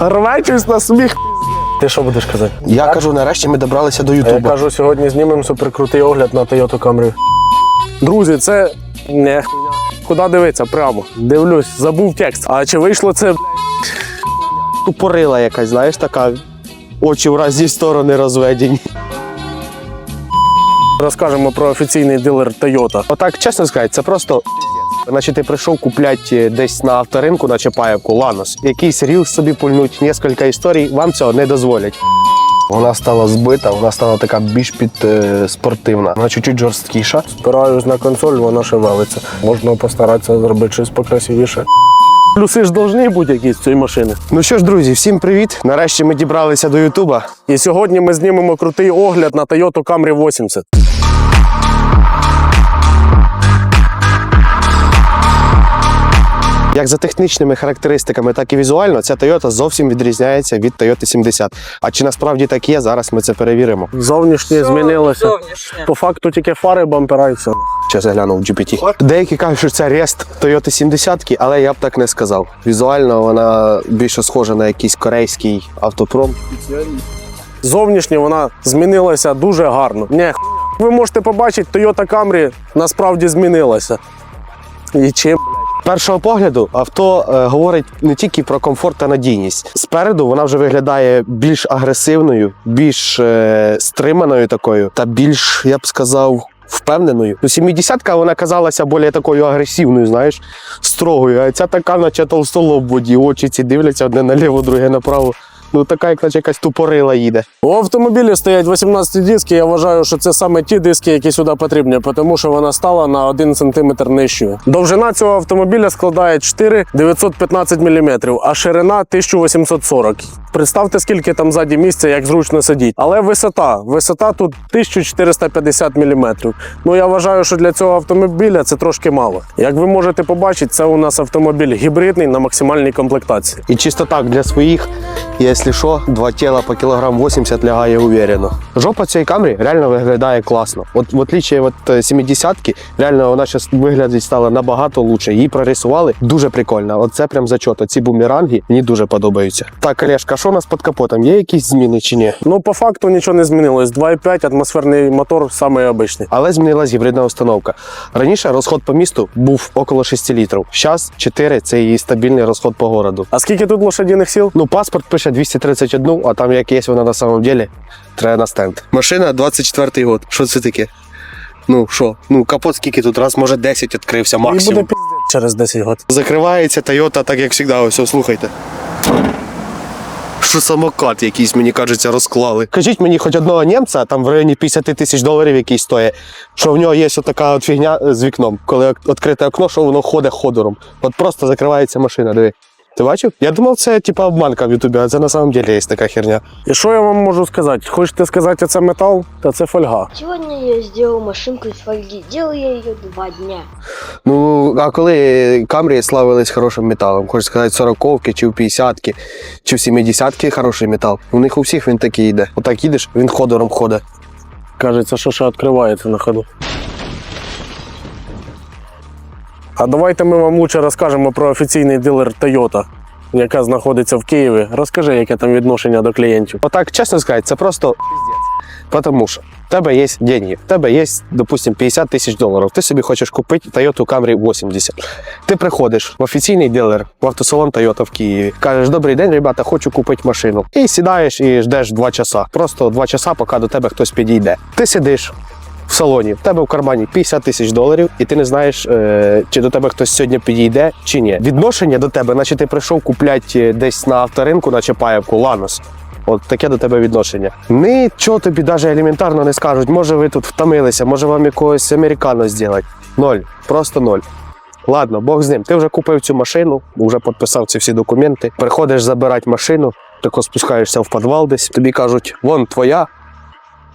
Рветесь на сміх. Ти що будеш казати? Я кажу, нарешті ми добралися до Я кажу, сьогодні знімемо суперкрутий огляд на Toyota Camry. Друзі, це не хуйня. Куди дивитися? Прямо. Дивлюсь, забув текст. А чи вийшло це Тупорила якась, знаєш, така. Очі в разні сторони розведені. розкажемо про офіційний дилер Toyota. Отак, чесно сказати, це просто. Наче ти прийшов купляти десь на авторинку на Чапаєвку Ланос. Якийсь ріл собі пульнуть, кілька історій, вам цього не дозволять. Вона стала збита, вона стала така більш під е, спортивна. Вона чуть-чуть жорсткіша. Спираюсь на консоль, вона шевелиться. Можна постаратися зробити щось покрасивіше. Плюси ж повинні бути якісь цієї машини. Ну що ж, друзі, всім привіт! Нарешті ми дібралися до Ютуба. І сьогодні ми знімемо крутий огляд на Toyota Camry 80. Як за технічними характеристиками, так і візуально, ця Toyota зовсім відрізняється від Toyota 70. А чи насправді так є, зараз ми це перевіримо. Зовнішнє змінилося. Зовнішнє. По факту тільки фари, бампера і все. Зараз я гляну в GPT. Деякі кажуть, що це рест Toyota 70, але я б так не сказав. Візуально вона більше схожа на якийсь корейський автопром. Зовнішнє вона змінилася дуже гарно. Не, ви можете побачити, Toyota Camry насправді змінилася. І чим? Першого погляду авто е, говорить не тільки про комфорт та надійність. Спереду вона вже виглядає більш агресивною, більш е, стриманою такою, та більш, я б сказав, впевненою. Ну, 70-ка вона казалася більш такою агресивною, знаєш, строгою. А ця така, наче толстолоб воді, очі ці дивляться одне наліво, друге направо. Ну така, як наче якась тупорила їде. У автомобілі стоять 18 диски. Я вважаю, що це саме ті диски, які сюди потрібні, тому що вона стала на 1 см нижчою. Довжина цього автомобіля складає 4 915 мм, а ширина 1840. Представте, скільки там ззаді місця, як зручно сидіть. Але висота. Висота тут 1450 мм. Ну я вважаю, що для цього автомобіля це трошки мало. Як ви можете побачити, це у нас автомобіль гібридний на максимальній комплектації. І чисто так для своїх, якщо що, два тіла по кілограм 80 лягає уверенно. Жопа цієї камери реально виглядає класно. От в отличие від е, 70-ки, реально вона зараз виглядить стала набагато лучше. Її прорисували дуже прикольно. От це прям зачот. Ці бумеранги мені дуже подобаються. Так, Олешка, що у нас під капотом? Є якісь зміни чи ні? Ну, по факту нічого не змінилось. 2,5 атмосферний мотор самий обичний. Але змінилась гібридна установка. Раніше розход по місту був около 6 літрів. Зараз 4 це її стабільний розход по городу. А скільки тут лошадіних сил? Ну, паспорт пише 231, а там як є вона на самом деле, треба на стенд. Машина 24-й год. Що це таке? Ну що? Ну, капот скільки тут? Раз, може, 10 відкрився І буде максимум. піздець через 10 років. Закривається Toyota, так як завжди, ось слухайте. Що самокат якийсь, мені кажеться, розклали. Кажіть мені хоч одного німця, там в районі 50 тисяч доларів який стоїть, що в нього є така от фігня з вікном, коли відкрите окно, що воно ходить ходором. От просто закривається машина, диви. Ти бачив? Я думав, це типа обманка в Ютубі, а це на самом деле є така херня. І що я вам можу сказати? Хочете сказати, це метал, та це фольга. Сегодня я сделал машинку из фольги. Делал я ее два дня. Ну, а коли камрії славились хорошим металом, хочу сказати, 40-ки, чи в 50-ки, чи в 70-ки хороший метал. У них у всіх він такий йде. Отак їдеш, він ходором ходить. Кажеться, що ще відкривається на ходу. А давайте ми вам лучше розкажемо про офіційний дилер Toyota, яка знаходиться в Києві. Розкажи, яке там відношення до клієнтів. Отак, чесно сказати, це просто піздець. Тому що в тебе є деньги, в тебе є, допустим, 50 тисяч доларів. Ти собі хочеш купити Toyota Camry 80. Ти приходиш в офіційний дилер в автосалон Toyota в Києві. Кажеш, добрий день, ребята, хочу купити машину. І сідаєш і ждеш 2 часа. Просто 2 часа, поки до тебе хтось підійде. Ти сидиш. В салоні в тебе в кармані 50 тисяч доларів, і ти не знаєш, е, чи до тебе хтось сьогодні підійде, чи ні. Відношення до тебе, наче ти прийшов купляти десь на авторинку, на Чапаєвку, Ланос. От таке до тебе відношення. Нічого тобі навіть елементарно не скажуть. Може, ви тут втомилися, може вам якогось американо зробити. Ноль. Просто ноль. Ладно, Бог з ним. Ти вже купив цю машину, вже підписав ці всі документи. Приходиш забирати машину, тако спускаєшся в підвал десь. Тобі кажуть, вон твоя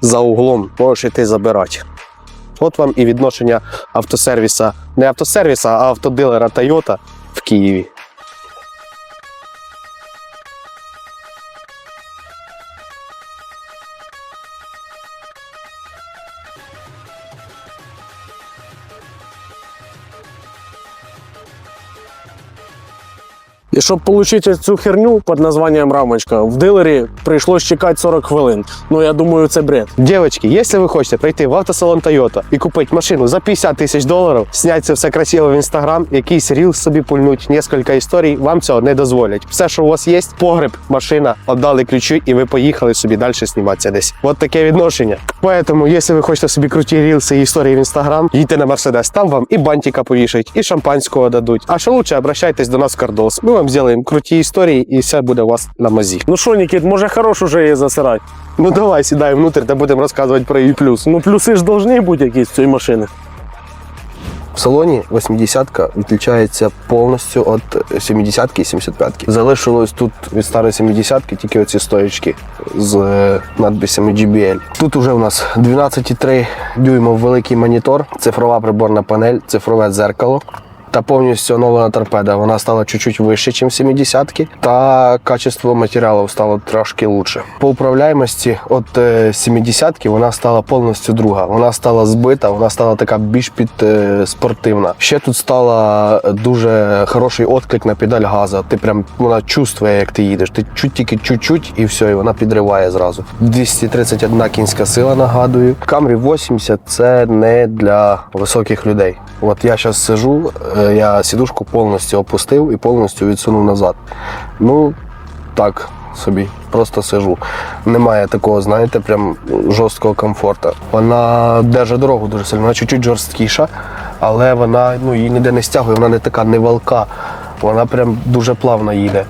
за углом, можеш йти забирати. От вам і відношення автосервіса, не автосервіса, а автодилера Toyota в Києві. І щоб отримати цю херню під названням рамочка, в дилері прийшлось чекати 40 хвилин. Ну я думаю, це бред. Девочки, если вы хотите прийти в автосалон Toyota і купити машину за 50 тисяч доларів, зняти це все красиво в інстаграм, якийсь ріл собі пульнуть, несколько історій, вам цього не дозволять. Все, що у вас є, погреб, машина, віддали ключі, і ви поїхали собі далі зніматися десь. От таке відношення. Поэтому, якщо ви хочете собі круті рілси і історії в інстаграм, їдьте на Мерседес, там вам і бантика повішають, і шампанського дадуть. А ще лучше обращайтесь до нас в Кардос. Ми вам зробимо круті історії, і все буде у вас на мазі. Ну що, Нікіт, може хорош уже її засирати? Ну давай, сідай внутрь, та будемо розказувати про її плюс. Ну плюси ж повинні бути якісь в цій машини. В салоні 80-ка відрізняється повністю від 70-ки і 75-ки. Залишилось тут від старої 70-ки тільки оці стоячки з е, надписями GBL. Тут уже у нас 12,3 дюймов великий монітор, цифрова приборна панель, цифрове дзеркало. Та повністю оновлена торпеда. Вона стала чуть-чуть вище, ніж 70-ки, та качество матеріалів стало трошки лучше. По управляємості е, 70-ки вона стала повністю друга. Вона стала збита, вона стала така більш під е, спортивна. Ще тут стала дуже хороший відклик на педаль газу. Ти прям вона чувствує, як ти їдеш. Ти чуть тільки чуть-чуть і все, і вона підриває зразу. 231 кінська сила, нагадую. Camry 80 це не для високих людей. От я зараз сижу, е, я сідушку повністю опустив і повністю відсунув назад. Ну, так собі, просто сижу. Немає такого, знаєте, прям жорсткого комфорту. Вона держить дорогу дуже сильно, вона чуть-чуть жорсткіша, але вона ну, її ніде не стягує, вона не така не валка. Вона прям дуже плавно їде.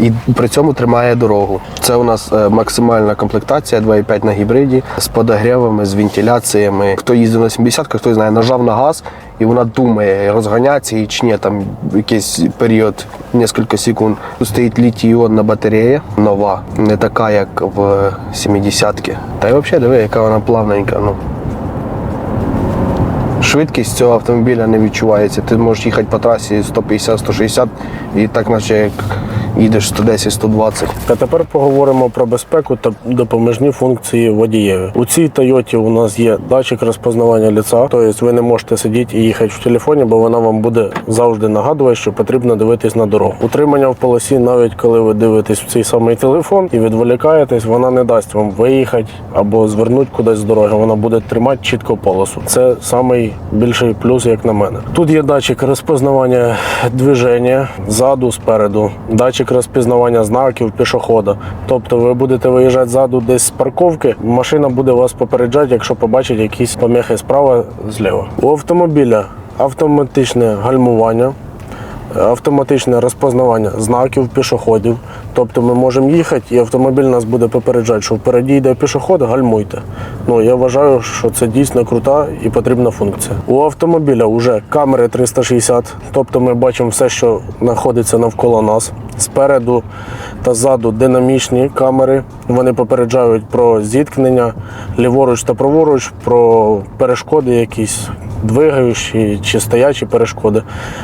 І при цьому тримає дорогу. Це у нас е, максимальна комплектація 2,5 на гібриді з подогрівами, з вентиляціями. Хто їздив на 70 хто знає, нажав на газ, і вона думає, розганяться і чи ні, там якийсь період, кілька секунд. Тут стоїть літій-іонна батарея, нова, не така, як в 70-ки. Та й взагалі диви, яка вона плавненька. Ну. Швидкість цього автомобіля не відчувається. Ти можеш їхати по трасі 150-160 і так, наче як їдеш 110-120. А тепер поговоримо про безпеку та допоміжні функції водієві. У цій Тойоті у нас є датчик розпознавання ліца, тобто ви не можете сидіти і їхати в телефоні, бо вона вам буде завжди нагадувати, що потрібно дивитись на дорогу. Утримання в полосі, навіть коли ви дивитесь в цей самий телефон і відволікаєтесь, вона не дасть вам виїхати або звернути кудись з дороги. Вона буде тримати чітко полосу. Це самий більший плюс, як на мене. Тут є датчик розпознавання движення ззаду, спереду, датчик розпізнавання знаків пішохода. Тобто ви будете виїжджати ззаду десь з парковки, машина буде вас попереджати, якщо побачить якісь поміхи справа, зліва. У автомобіля автоматичне гальмування. Автоматичне розпознавання знаків пішоходів. Тобто ми можемо їхати, і автомобіль нас буде попереджати, що впереді йде пішоход, гальмуйте. Ну я вважаю, що це дійсно крута і потрібна функція. У автомобіля вже камери 360, тобто ми бачимо все, що знаходиться навколо нас. Спереду та ззаду динамічні камери. Вони попереджають про зіткнення ліворуч та праворуч, про перешкоди якісь двигаючі чи стоячі перешкоди,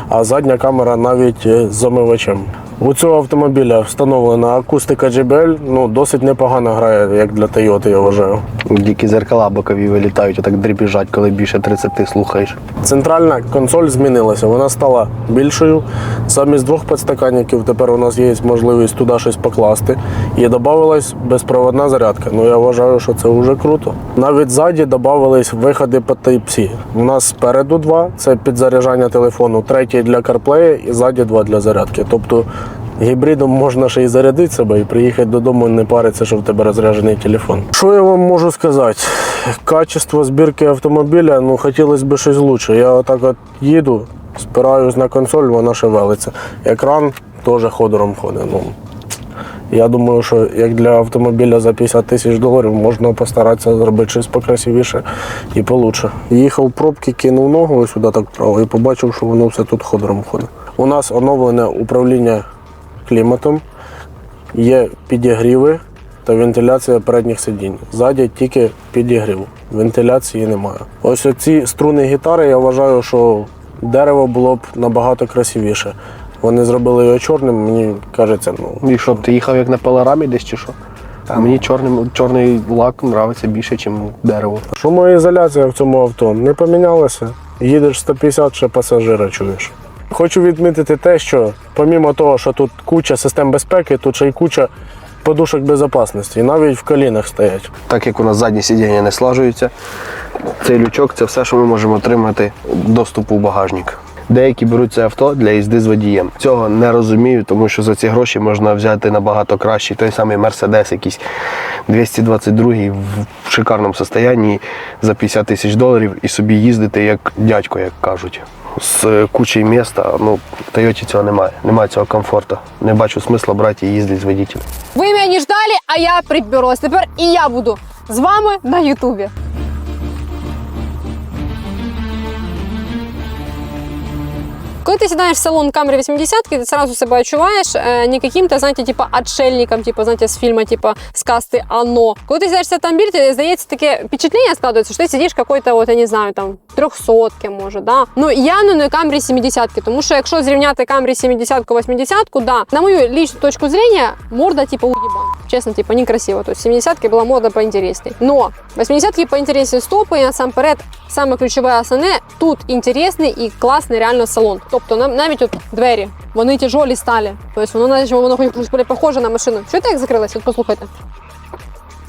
а задня камера навіть з замивачем. У цього автомобіля встановлена акустика JBL, ну досить непогано грає, як для Toyota, я вважаю. Дикі зеркала бокові вилітають, отак дрібіжать, коли більше 30 слухаєш. Центральна консоль змінилася, вона стала більшою. Замість двох підстаканників тепер у нас є можливість туди щось покласти. І додавалась безпроводна зарядка. Ну я вважаю, що це вже круто. Навіть ззаді додавались виходи по Type-C. У нас спереду два це підзаряджання телефону, третій для CarPlay і ззаді два для зарядки. Тобто Гібридом можна ще й зарядити себе і приїхати додому і не паритися, що в тебе розряджений телефон. Що я вам можу сказати? Качество збірки автомобіля, ну хотілося б щось лучше. Я отак от їду, спираюсь на консоль, вона шевелиться. Екран теж ходором ходить. Ну, я думаю, що як для автомобіля за 50 тисяч доларів можна постаратися зробити щось покрасивіше і получше. Їхав пробки, кинув ногу сюди так вправо і побачив, що воно все тут ходором ходить. У нас оновлене управління кліматом, є підігріви та вентиляція передніх сидінь. Ззаді тільки підігрів, вентиляції немає. Ось ці струни гітари, я вважаю, що дерево було б набагато красивіше. Вони зробили його чорним, мені кажеться, ну І що, ти їхав як на пилорамі десь чи що? А мені чорним, чорний лак подобається більше, ніж дерево. шумоізоляція в цьому авто не помінялася. Їдеш 150, ще пасажира чуєш. Хочу відмітити те, що помімо того, що тут куча систем безпеки, тут ще й куча подушок безпечності, і навіть в колінах стоять. Так як у нас задні сидіння не слажуються, цей лючок це все, що ми можемо отримати доступ у багажник. Деякі беруть це авто для їзди з водієм. Цього не розумію, тому що за ці гроші можна взяти набагато кращий той самий Мерседес, якийсь 222 в шикарному стані за 50 тисяч доларів і собі їздити як дядько, як кажуть. З кучею міста, ну в Тойоті цього немає. Немає цього комфорту. Не бачу смисла брати і їздити з водітелем. Ви мене не ждали, а я приберусь. Тепер і я буду з вами на Ютубі. Коли ти сідаєш в салон Камри 80 ти сразу себе відчуваєш е, не каким-то, знаєте, типа отшельником, типа, знаєте, з фільму, типа, з касти «Оно». Коли ти сідаєш в автомобіль, ти, здається, таке впечатлення складається, що ти сидиш какой-то, от, я не знаю, там, трьохсотки, може, да? Ну, я не на Камрі 70 тому що якщо зрівняти Камрі 70 80 да, на мою личную точку зрения, морда, типа, уебан. Честно, типа, некрасиво. То есть 70-ки была морда поинтересней. Но 80-ки поинтереснее стопы, і насамперед, саме ключове основне, тут інтересний і класний реально салон. Тобто навіть от двері, вони тяжолі стали. Тобто воно навіть воно хоч похоже на машину. Чуєте, як закрилось? От послухайте.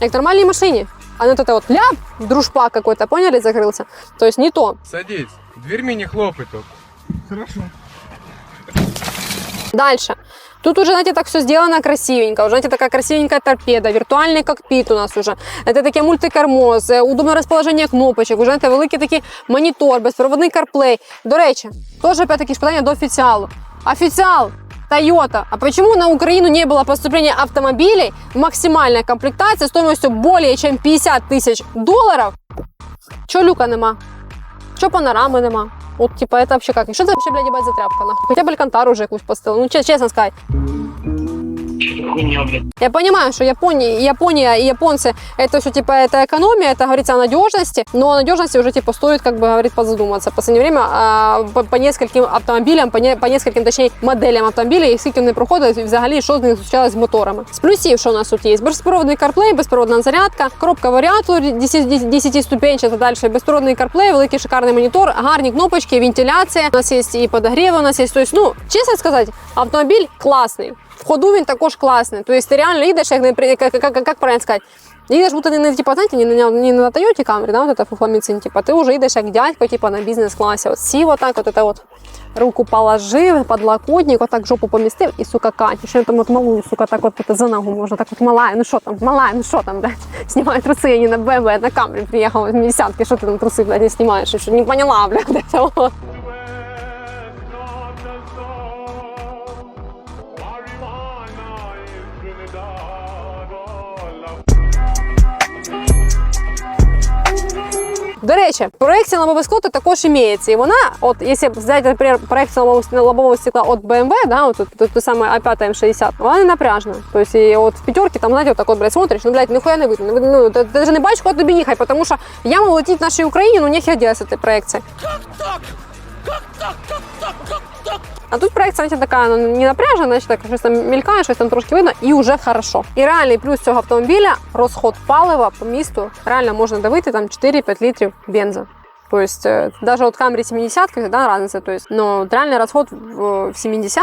Як в нормальній машині. А не вот это вот ляп, дружпа какой-то, поняли, закрылся? То есть не то. Садись. Дверьми не хлопай только. Дальше. Тут уже, знаете, так все сделано красивенько. Уже, знаете, такая красивенькая торпеда, виртуальный кокпит у нас уже. Это таке мультикермо, з, е, удобне розположення кнопочок, уже знаєте, великий такий монітор, безпроводний CarPlay. До речі, теж опять-таки ж питання до офіціалу. Офіціал, Toyota. А почему на Украину не было поступления автомобилей максимальная комплектация стоимостью более чем 50 тысяч долларов? Чого люка нема? Чого панорами нема? От, типа, это вообще как? И что это вообще, блядь, ебать, за тряпка, нахуй? Хотя бы алькантару уже якусь постелил. Ну, чес- честно сказать. Я понимаю, что Япония, Япония и японцы это все типа это экономия, это говорится о надежности, но о надежности уже типа стоит, как бы говорит, позадуматься. В последнее время а, по, по нескольким автомобілям, по, не, по нескольким, точнее, моделям автомобілів, і скільки вони проходять, і взагалі що з них случалось з моторами. З плюсів, що у нас тут є? Безпроводний CarPlay, безпроводна зарядка, коробка варіатор 10, 10, 10 ступенчата, далі безпроводний CarPlay, великий шикарний монітор, гарні кнопочки, вентиляція. У нас є і подогрів, у нас є. Тобто, ну, чесно сказати, автомобіль класний. В ходу він також класний. Тобто ти реально їдеш, як, не при- як, як, як, як правильно сказати, їдеш, будто не, не, типа, знаєте, не, на- не на Toyota Camry, да, вот это фуфламіцин, типа, ти вже їдеш як дядько, типа, на бізнес-класі. От сів отак, от это от руку положив, подлокотник, отак жопу помістив і, сука, катиш. Ще там от малую, сука, так от, от за ногу можна, так от малая, ну що там, малая, ну що там, блядь, знімаю труси, я не на БМВ, на камері приїхала в 70 що ти там труси, блядь, не знімаєш, що не поняла, блядь, это До речі, проекція лобового скла також імеється. І вона, от якщо взяти, наприклад, проекцію лобового, лобового стекла от BMW, да, от, тут те саме А5 М60, вона не напряжна. Тобто, і от в п'ятерці, там, знаєте, от так от, блядь, смотриш, ну, блядь, ніхуя не видно. Ну, ти, ти вже не бачиш, куди тобі їхати, тому що яма летить в нашій Україні, ну, нехер делать з Как проекцією. А тут проекція знаєте, така ну, не напряжена, значить так щось там мількає, щось там трошки видно, і вже хорошо. І реальний плюс цього автомобіля розход палива по місту реально можна давити там 4-5 літрів бенза. То есть э, даже от Camry 70 да, разница. То есть, но вот реальный расход в, в 70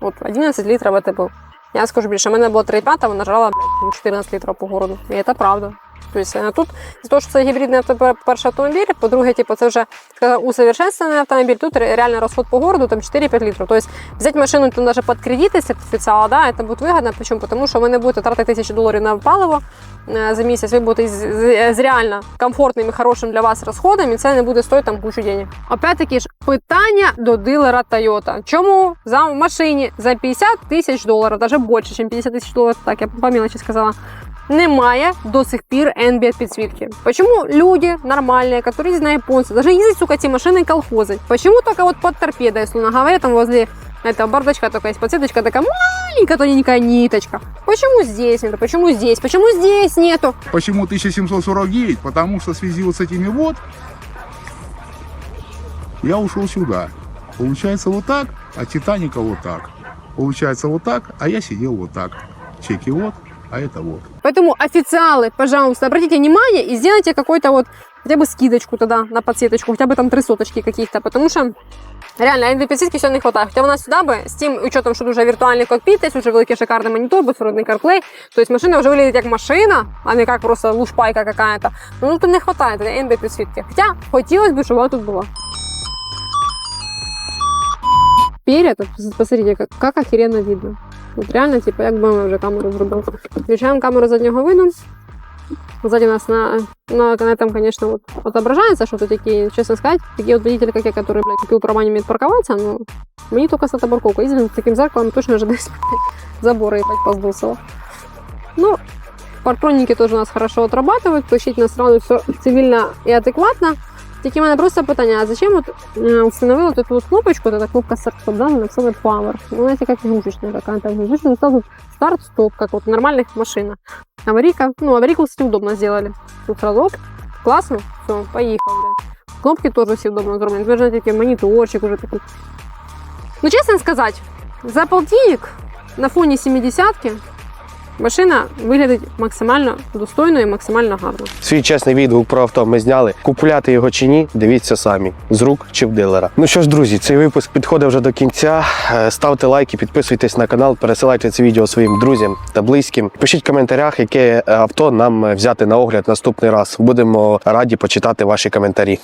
вот 11 литров это был. Я скажу більше, у мене було 3,5, вона жрала блядь, 14 літрів по городу. І це правда. Е, тут з того, що це гібридний перший автомобіль, по-друге, типу, це вже скажімо, усовершенствований автомобіль, тут реально розход по городу там 4-5 літрів. Тобто взяти машину там даже під кредити сертифіціала, да, це буде вигідно. Почему? Тому що ви не будете тратити тисячі доларів на паливо е, за місяць, ви будете з, з, з реально комфортним і хорошим для вас розходом, і це не буде стоїти там кучу денег. Опять-таки ж, питання до дилера Toyota. Чому за машині за 50 тисяч доларів, навіть більше, ніж 50 тисяч доларів, так я по мелочі сказала, немає до сих пір NBS підсвітки. Почему люди нормальные, которые ездят на японцы, даже ездят, сука, эти машины колхозы? Почему только вот под торпедой, условно говоря, там возле этого бардачка только есть подсветочка такая маленькая тоненькая ниточка. Почему здесь нету? Почему здесь? Почему здесь нету? Почему 1749? Потому что в связи вот с этими вот я ушел сюда. Получается вот так, а Титаника вот так. Получается вот так, а я сидел вот так. Чеки вот, а это вот. Поэтому официалы, пожалуйста, обратите внимание и сделайте какой-то вот хотя бы скидочку тогда на подсветочку, хотя бы там три соточки каких-то, потому что Реально, ND підсвітки все не вистачає. Хоча вона сюди би з тим учетом, що дуже віртуальний кокпіт, є дуже великий шикарний монітор, безпроводний CarPlay. Тобто машина вже виглядить як машина, а не як просто лушпайка какая-то. Ну тут не вистачає ND підсвітки. Хоча хотілося б, щоб вона тут була. Перед, вот посмотрите, как, как охеренно видно. Вот реально, типа, як би ми вже камеру зробили. Включаємо камеру заднього виду. Сзади у нас на, на, на этом, конечно, вот отображается, что тут такие, честно сказать, такие вот водители, как я, которые, блядь, такие права не умеют парковаться, ну, мне только с этой парковкой ездили, с таким зеркалом точно ожидать забора, ебать, поздусила. Ну, парктроники тоже у нас хорошо отрабатывают, включить нас сразу все цивильно и адекватно. Тільки в мене просто питання, а зачем от е, установила тут вот кнопочку, это кнопка старт-стоп, да, написала Power. Ну, знаете, как игрушечная какая-то. Игрушечная сразу старт-стоп, как вот в нормальных машинах. Аварийка, ну, аварийку, кстати, удобно сделали. Тут сразу оп, классно, все, поехал. Кнопки тоже все удобно зроблены. Теперь, знаете, такие мониторчик уже такой. Ну, честно сказать, за полтинник на фоне 70-ки машина виглядить максимально достойно і максимально гарно. Свій чесний відгук про авто ми зняли. Купуляти його чи ні, дивіться самі з рук чи в дилера. Ну що ж, друзі, цей випуск підходить вже до кінця. Е, Ставте лайки, підписуйтесь на канал, пересилайте це відео своїм друзям та близьким. Пишіть в коментарях, яке авто нам взяти на огляд наступний раз. Будемо раді почитати ваші коментарі.